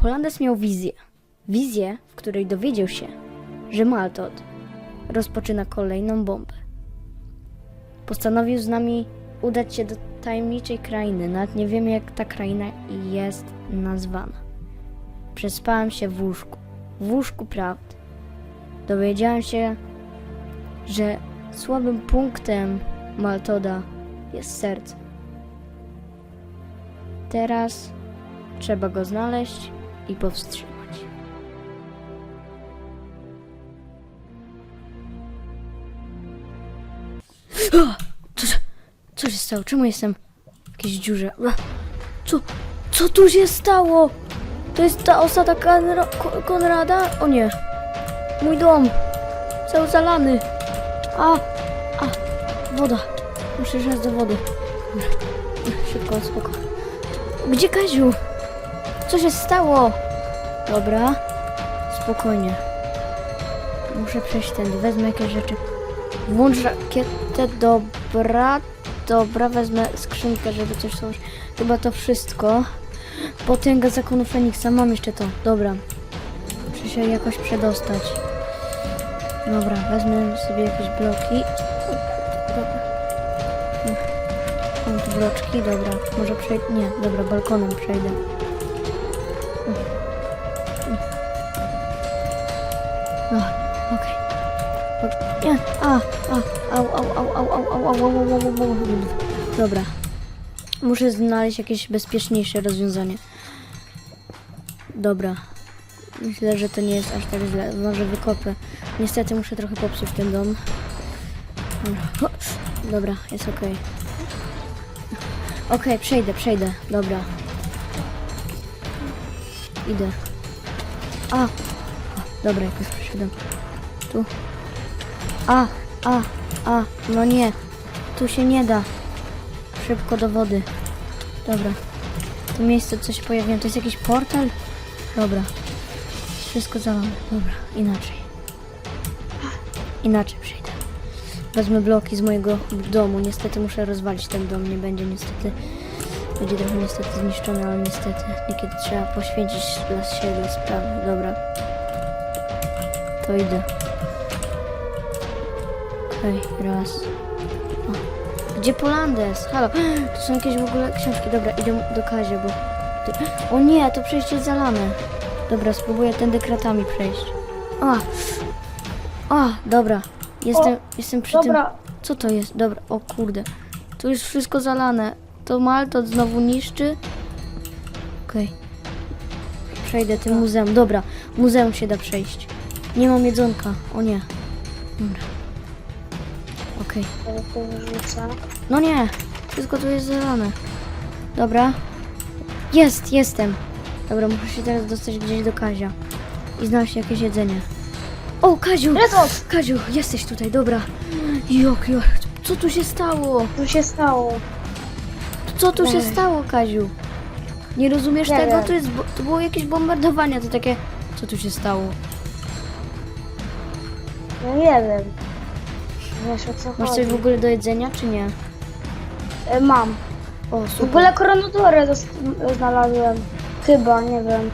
Polandes miał wizję. Wizję, w której dowiedział się, że Maltod rozpoczyna kolejną bombę. Postanowił z nami udać się do tajemniczej krainy. Nawet nie wiemy, jak ta kraina jest nazwana. Przespałem się w łóżku. W łóżku prawdy. Dowiedziałem się, że słabym punktem Maltoda jest serce. Teraz trzeba go znaleźć i powstrzymać. O! Co, co się stało? Czemu jestem w jakiejś dziurze? Co, co tu się stało? To jest ta osada Konra- Ko- Konrada? O nie. Mój dom. Cały zalany. A, a, woda. Muszę iść do wody. Szybko, spoko. Gdzie Kaziu? Co się stało? Dobra. Spokojnie. Muszę przejść tędy. Wezmę jakieś rzeczy. Włącz rakietę. Dobra. Dobra, wezmę skrzynkę, żeby coś złożyć. Chyba to wszystko. Potęga zakonu Feniksa. Mam jeszcze to. Dobra. Muszę się jakoś przedostać. Dobra, wezmę sobie jakieś bloki. Mam tu bloczki, dobra. Może przejdę. Nie, dobra, balkonem przejdę. Dobra. Muszę znaleźć jakieś bezpieczniejsze rozwiązanie. Dobra. Myślę, że to nie jest aż tak źle. Może wykopę. Niestety muszę trochę popsuć ten dom. Dobra, jest okej. Okej, przejdę, przejdę. Dobra. Idę. A! dobra, jakoś przeszedłem. Tu. A, a, a, no nie. Tu się nie da. Szybko do wody. Dobra. To miejsce coś się pojawiło. To jest jakiś portal? Dobra. Wszystko zalane. Dobra, inaczej. Inaczej przyjdę. Wezmę bloki z mojego domu. Niestety muszę rozwalić ten dom. Nie będzie niestety. Będzie trochę niestety zniszczony, ale niestety niekiedy trzeba poświęcić dla siebie sprawy. Dobra. To idę. Okej, raz. O. Gdzie Polandes? Halo. To są jakieś w ogóle książki. Dobra, idę do Kazia, bo... Ty- O nie, to przejście jest zalane. Dobra, spróbuję tędy kratami przejść. A! A, dobra. Jestem, jestem przy tym... Dobra, Co to jest? Dobra, o kurde. Tu już wszystko zalane. To Maltot znowu niszczy. Okej. Przejdę tym muzeum. Dobra, muzeum się da przejść. Nie mam jedzonka. O nie. Dobra. Okej. No nie. Wszystko tu jest zalane. Dobra. Jest, jestem. Dobra, muszę się teraz dostać gdzieś do Kazia. I znaleźć jakieś jedzenie. O, Kaziu! Rezot! Kaziu, jesteś tutaj, dobra. Jok, jok. Co tu się stało? Co się stało? Co tu się stało, Kaziu? Nie rozumiesz Nie tego? wiem. To, jest, bo- to było jakieś bombardowanie, to takie... Co tu się stało? No nie wiem. Wiesz o co Masz chodzi. coś w ogóle do jedzenia, czy nie? E, Mam. O, W super. ogóle koronodorę zos- znalazłem. Chyba, nie wiem.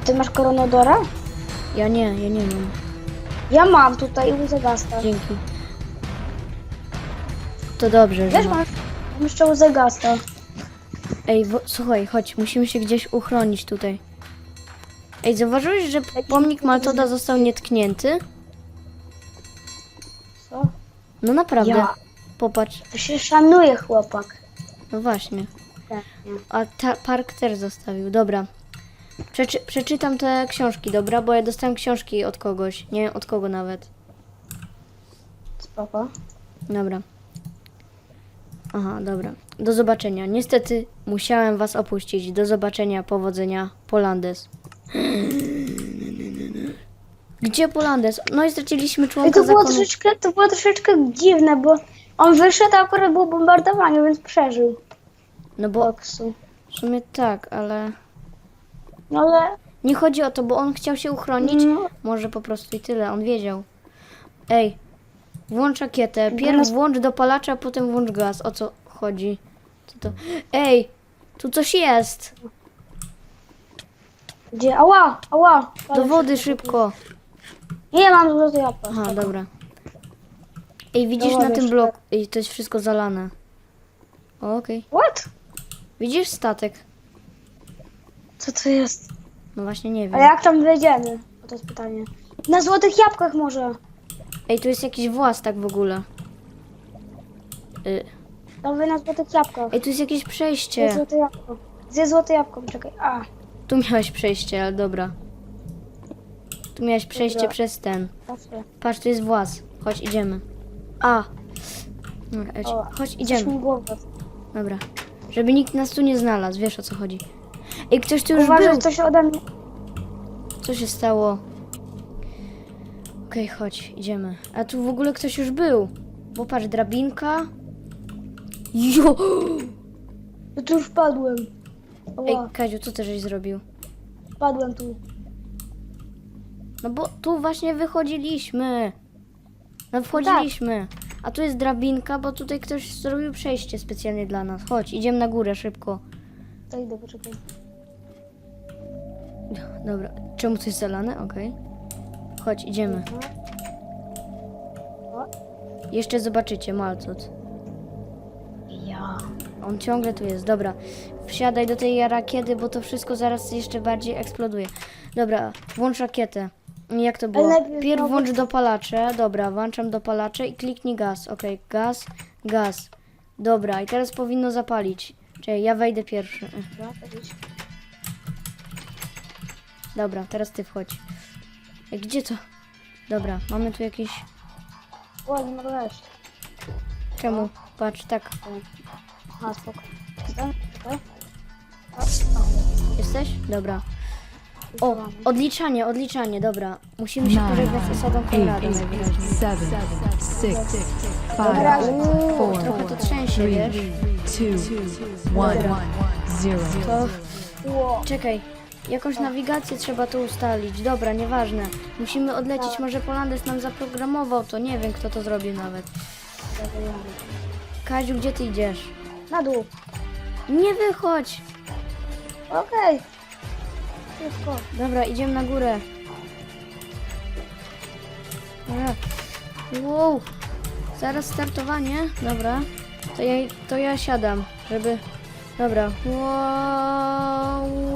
A ty masz koronodora? Ja nie, ja nie mam. Ja mam tutaj łzę gasta. Dzięki. To dobrze, że Wiesz, mam. masz? Mam jeszcze łzę gasta. Ej, wo- słuchaj, chodź, musimy się gdzieś uchronić tutaj. Ej, zauważyłeś, że pomnik Maltoda został nietknięty? No naprawdę. Ja. Popatrz. To się szanuje chłopak. No właśnie. Tak, nie. A ta, park też zostawił. Dobra. Przeczy, przeczytam te książki, dobra? Bo ja dostałem książki od kogoś. Nie wiem od kogo nawet. Spoko. Dobra. Aha, dobra. Do zobaczenia. Niestety musiałem was opuścić. Do zobaczenia. Powodzenia. Polandes. Gdzie Polandes? No i straciliśmy I członka to było zakonu. troszeczkę, to było troszeczkę dziwne, bo on wyszedł, a akurat było bombardowanie, więc przeżył. No bo Boksu. w sumie tak, ale... No ale Nie chodzi o to, bo on chciał się uchronić. No. Może po prostu i tyle, on wiedział. Ej, włącz rakietę. Pierw włącz dopalacza, a potem włącz gaz. O co chodzi? Co to? Ej, tu coś jest. Gdzie? Ała, ała. Do wody szybko. Nie, mam złote jabłko. Aha, dobra. Ej, widzisz Do na tym bloku. Ej, to jest wszystko zalane. O, Okej. What? Widzisz statek? Co to jest? No właśnie nie A wiem. jak tam wejdziemy? O, to jest pytanie. Na złotych jabłkach może. Ej, tu jest jakiś włas tak w ogóle. Y, wy na złotych jabłkach. Ej, tu jest jakieś Zjedz przejście. złote jabłko. Zjedz złote jabłko, czekaj. A, Tu miałeś przejście, ale dobra. Tu miałeś przejście Dobra. przez ten. patrzę. Patrz, tu jest włas. Chodź, idziemy. A. Dobra, chodź, O, chodź Coś idziemy. głowę. Dobra. Żeby nikt nas tu nie znalazł, wiesz o co chodzi. Ej, ktoś tu już Uważaj, był. coś ode mnie. Co się stało? Okej, chodź, idziemy. A tu w ogóle ktoś już był. Bo patrz, drabinka. Jo! Tu już padłem. Ej, Ała, Kaziu, co ty żeś zrobił? padłem tu. No bo tu właśnie wychodziliśmy. No wchodziliśmy. A tu jest drabinka, bo tutaj ktoś zrobił przejście specjalnie dla nas. Chodź, idziemy na górę szybko. To idę, poczekaj. Dobra, czemu to jest zalane? Okej. Chodź, idziemy. O, Jeszcze zobaczycie, Malcot. Ja. On ciągle tu jest, dobra. Wsiadaj do tej rakiety, bo to wszystko zaraz jeszcze bardziej eksploduje. Dobra, włącz rakietę. Jak to było? Najpierw Pierw znowu- włącz dopalacze. Dobra, włączam dopalacze i kliknij gaz. Okej, gaz, gaz. Dobra, i teraz powinno zapalić. Czekaj, ja wejdę pierwszy. Dobra, to idź. Dobra, teraz ty wchodź. Ej, gdzie to? Dobra, mamy tu jakieś... O, nie mogę wejść. Czemu? Patrz, tak. Aha, spoko. Jesteś? Dobra. O, odliczanie, odliczanie, dobra. Musimy się pożegnać z osobą Konrada seven, six, Dobra, five, uuu, four, Trochę to trzęsie, wiesz? two, one, zero. To... Czekaj, jakąś nawigację trzeba tu ustalić. Dobra, nieważne. Musimy odlecieć, może Polandes nam zaprogramował to, nie wiem kto to zrobił nawet. Kaziu, gdzie ty idziesz? Na dół. Nie wychodź! Okej. Szybko. Dobra, idziemy na górę. Wow. Zaraz startowanie. Dobra. To ja, to ja siadam, żeby... Dobra. Wow.